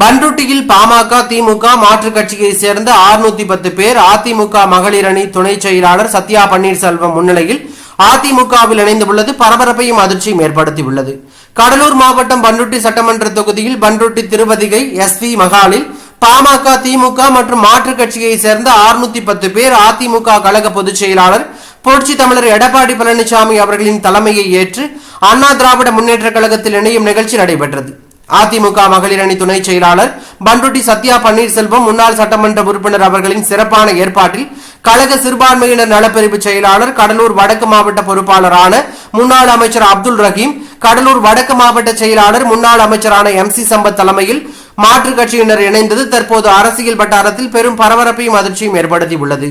பண்ருட்டியில் பாமக திமுக மாற்றுக் கட்சியை சேர்ந்த 610 பத்து பேர் அதிமுக மகளிர் அணி துணை செயலாளர் சத்யா பன்னீர்செல்வம் முன்னிலையில் அதிமுகவில் இணைந்துள்ளது பரபரப்பையும் அதிர்ச்சியும் ஏற்படுத்தியுள்ளது. கடலூர் மாவட்டம் பண்ருட்டி சட்டமன்ற தொகுதியில் பண்ருட்டி திருவதிகை எஸ் வி மகாலில் பாமக திமுக மற்றும் மாற்றுக் கட்சியை சேர்ந்த 610 பத்து பேர் அதிமுக கழக பொதுச் செயலாளர் புரட்சி தமிழர் எடப்பாடி பழனிசாமி அவர்களின் தலைமையை ஏற்று அண்ணா திராவிட முன்னேற்ற கழகத்தில் இணையும் நிகழ்ச்சி நடைபெற்றது. அதிமுக மகளிர் அணி துணை செயலாளர் பண்ருட்டி சத்யா பன்னீர்செல்வம் முன்னாள் சட்டமன்ற உறுப்பினர் அவர்களின் சிறப்பான ஏற்பாட்டில் கழக சிறுபான்மையினர் நலப்பிரிவு செயலாளர் கடலூர் வடக்கு மாவட்ட பொறுப்பாளரான முன்னாள் அமைச்சர் அப்துல் ரஹீம் கடலூர் வடக்கு மாவட்ட செயலாளர் முன்னாள் அமைச்சரான எம் சி சம்பத் தலைமையில் மாற்றுக் கட்சியினர் இணைந்தது. தற்போது அரசியல் வட்டாரத்தில் பெரும் பரபரப்பையும் அதிர்ச்சியும் ஏற்படுத்தியுள்ளது.